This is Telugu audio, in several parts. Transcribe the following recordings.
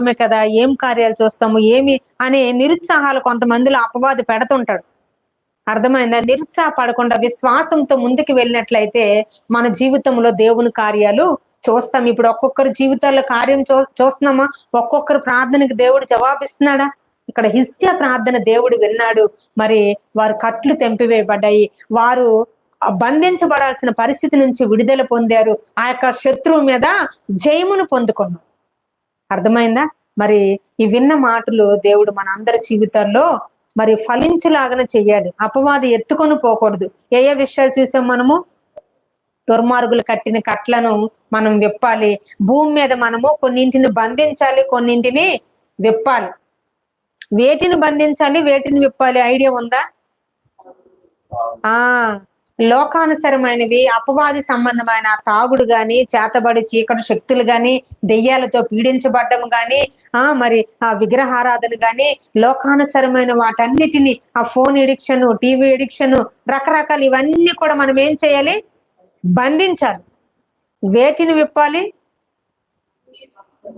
ఆత్మే కదా ఏం కార్యాలు చూస్తాము ఏమి అనే నిరుత్సాహాలు కొంతమందిలో అపవాది పెడుతుంటాడు. అర్థమైందా? నిరుత్సాహపడకుండా విశ్వాసంతో ముందుకు వెళ్ళినట్లయితే మన జీవితంలో దేవుని కార్యాలు చూస్తాం. ఇప్పుడు ఒక్కొక్కరి జీవితాల్లో కార్యం చూ చూస్తున్నామా? ఒక్కొక్కరు ప్రార్థనకి దేవుడు జవాబిస్తున్నాడా? ఇక్కడ హిస్కియా ప్రార్థన దేవుడు విన్నాడు. మరి వారు కట్లు తెంపివేయబడ్డాయి. వారు బంధించబడాల్సిన పరిస్థితి నుంచి విడుదల పొందారు. ఆ యొక్క శత్రువు మీద జయమును పొందుకున్నారు అర్థమైందా? మరి ఈ విన్న మాటలు దేవుడు మన అందరి జీవితాల్లో మరి ఫలించులాగానే చెయ్యాలి. అపవాది ఎత్తుకొని పోకూడదు. ఏ ఏ విషయాలు చూసాం మనము? దుర్మార్గులు కట్టిన కట్లను మనం విప్పాలి. భూమి మీద మనము కొన్నింటిని బంధించాలి కొన్నింటిని విప్పాలి. వేటిని బంధించాలి వేటిని విప్పాలి? ఐడియా ఉందా? ఆ లోకానుసరమైనవి అపవాది సంబంధమైన తాగుడు గాని చేతబడి చీకటి శక్తులు గాని దెయ్యాలతో పీడించబడ్డం గాని ఆ మరి ఆ విగ్రహారాధన గాని లోకానుసరమైన వాటన్నిటిని ఆ ఫోన్ ఎడిక్షన్ టీవీ ఎడిక్షన్ రకరకాలు ఇవన్నీ కూడా మనం ఏం చేయాలి? బంధించాలి. వేటిని విప్పాలి?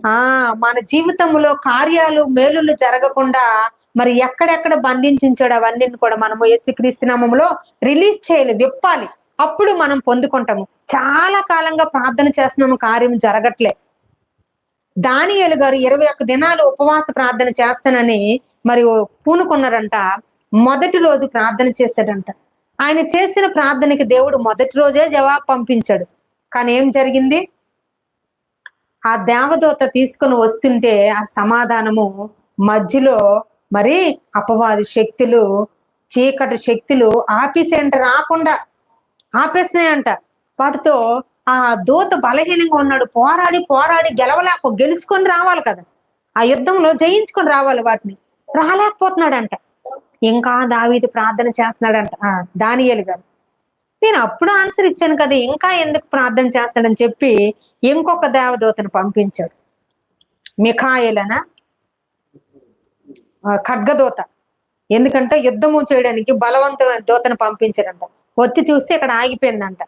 ఆ మన జీవితంలో కార్యాలు మేలులు జరగకుండా మరి ఎక్కడెక్కడ బంధించాడు అవన్నీ కూడా మనము యేసుక్రీస్తునామంలో రిలీజ్ చేయాలి విప్పాలి. అప్పుడు మనం పొందుకుంటాము. చాలా కాలంగా ప్రార్థన చేస్తున్నాము కార్యం జరగట్లే. దానియలు గారు ఇరవై ఒక్క దినాలు ఉపవాస ప్రార్థన చేస్తానని మరి పూనుకున్నారంట. మొదటి రోజు ప్రార్థన చేశాడంట. ఆయన చేసిన ప్రార్థనకి దేవుడు మొదటి రోజే జవాబు పంపించాడు. కానీ ఏం జరిగింది? ఆ దేవదూత తీసుకొని వస్తుంటే ఆ సమాధానము మధ్యలో మరి అపవాది శక్తులు చీకటి శక్తులు ఆపేసేయంట రాకుండా ఆపేసినాయంట. వాటితో ఆ దూత బలహీనంగా ఉన్నాడు పోరాడి పోరాడి గెలవలేక గెలుచుకొని రావాలి కదా. ఆ యుద్ధంలో జయించుకొని రావాలి వాటిని. రాలేకపోతున్నాడంట. ఇంకా దావీది ప్రార్థన చేస్తున్నాడంట ఆ గారు. నేను అప్పుడు ఆన్సర్ ఇచ్చాను కదా ఇంకా ఎందుకు ప్రార్థన చేస్తాడని చెప్పి ఇంకొక దేవదూతను పంపించాడు. మిఖాయిలన? ఖడ్గదూత. ఎందుకంటే యుద్ధము చేయడానికి బలవంతమైన దూతను పంపించారంట. వచ్చి చూస్తే ఇక్కడ ఆగిపోయిందంట.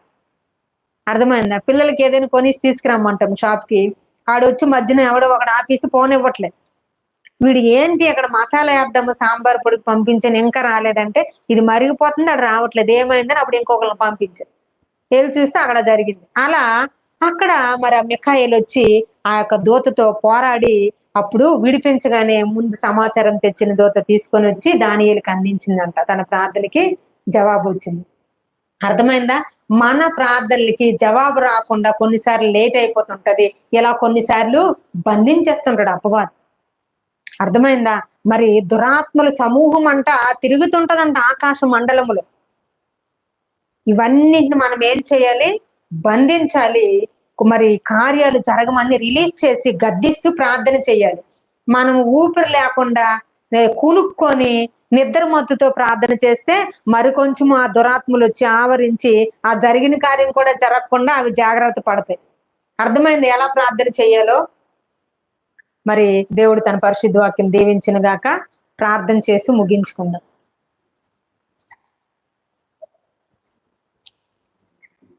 అర్థమైందా? పిల్లలకి ఏదైనా కొనేసి తీసుకురమ్మంటాం షాప్కి ఆడు వచ్చి మధ్యన ఎవడో ఒకడు ఆపేసి పోనివ్వట్లేదు వీడు ఏంటి అక్కడ మసాలా వేద్దాము సాంబార్ పొడికి పంపించాను ఇంకా రాలేదంటే ఇది మరిగిపోతుంది అక్కడ రావట్లేదు. ఏమైందని అప్పుడు ఇంకొకరిని పంపించారు. ఏది చూస్తే అక్కడ జరిగింది. అలా అక్కడ మరి ఆ మిఖాయిలు వచ్చి ఆ యొక్క దూతతో పోరాడి అప్పుడు విడిపించగానే ముందు సమాచారం తెచ్చిన దూత తీసుకొని వచ్చి దానియలకి అందించిందంట. తన ప్రార్థనకి జవాబు వచ్చింది. అర్థమైందా? మన ప్రార్థనలకి జవాబు రాకుండా కొన్నిసార్లు లేట్ అయిపోతుంటది. ఇలా కొన్నిసార్లు బంధించేస్తుంటాడు అపవాదం. అర్థమైందా? మరి దురాత్మల సమూహం అంట తిరుగుతుంటదంట ఆకాశ మండలములో. ఇవన్నిటిని మనం ఏం చేయాలి? బంధించాలి. మరి కార్యాలు జరగమని రిలీజ్ చేసి గద్దిస్తూ ప్రార్థన చేయాలి. మనం ఊపిరి లేకుండా కునుక్కొని నిద్ర మత్తుతో ప్రార్థన చేస్తే మరి కొంచెం ఆ దురాత్మలు వచ్చి ఆవరించి ఆ జరిగిన కార్యం కూడా జరగకుండా అవి జాగ్రత్త పడతాయి. అర్థమైంది ఎలా ప్రార్థన చేయాలో? మరి దేవుడు తన పరిశుద్ధ వాక్యం దీవించిన గాక ప్రార్థన చేసి ముగించుకుందాం.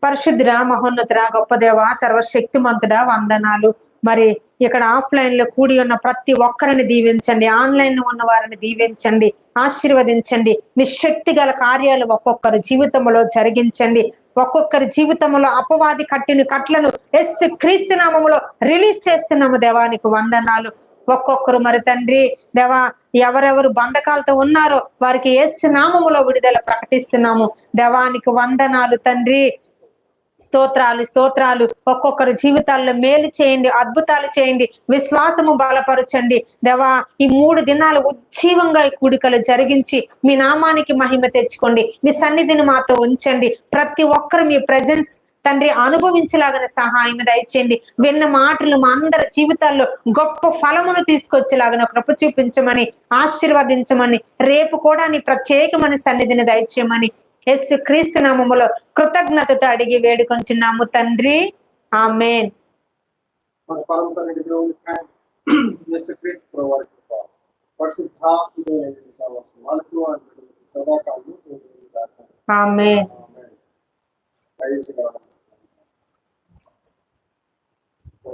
పరిశుద్ధుడ మహోన్నతుడ గొప్ప దేవ సర్వశక్తిమంతుడా వందనాలు. మరి ఇక్కడ ఆఫ్లైన్లో కూడి ఉన్న ప్రతి ఒక్కరిని దీవించండి. ఆన్లైన్లో ఉన్న వారిని దీవించండి. ఆశీర్వదించండి. మీ శక్తి గల కార్యాలు ఒక్కొక్కరి జీవితంలో జరిగించండి. ఒక్కొక్కరి జీవితంలో అపవాది కట్టిన కట్లను ఎస్ క్రీస్తు నామములో రిలీజ్ చేస్తున్నాము దేవానికి వందనాలు. ఒక్కొక్కరు మరి తండ్రి దేవా ఎవరెవరు బంధకాలతో ఉన్నారో వారికి ఎస్ నామములో విడుదల ప్రకటిస్తున్నాము. దేవానికి వందనాలు తండ్రి. స్తోత్రాలు స్తోత్రాలు. ఒక్కొక్కరి జీవితాల్లో మేలు చేయండి అద్భుతాలు చేయండి విశ్వాసము బలపరచండి. దేవా ఈ మూడు దినాలు ఉజ్జీవంగా ఈ కూడికలు జరిగించి మీ నామానికి మహిమ తెచ్చుకోండి. మీ సన్నిధిని మాతో ఉంచండి. ప్రతి ఒక్కరు మీ ప్రజెన్స్ తండ్రి అనుభవించలాగిన సహాయం దయచేయండి. విన్న మాటలు మా అందరి జీవితాల్లో గొప్ప ఫలమును తీసుకొచ్చేలాగిన కృప చూపించమని ఆశీర్వదించమని రేపు కూడా నీ ప్రత్యేకమైన సన్నిధిని దయచేయమని ఎస్ క్రీస్తు నామములో కృతజ్ఞతతో అడిగి వేడుకుంటున్నాము తండ్రి. ఆమెన్.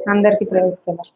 అందరికి ప్రవేశిస్తున్నాం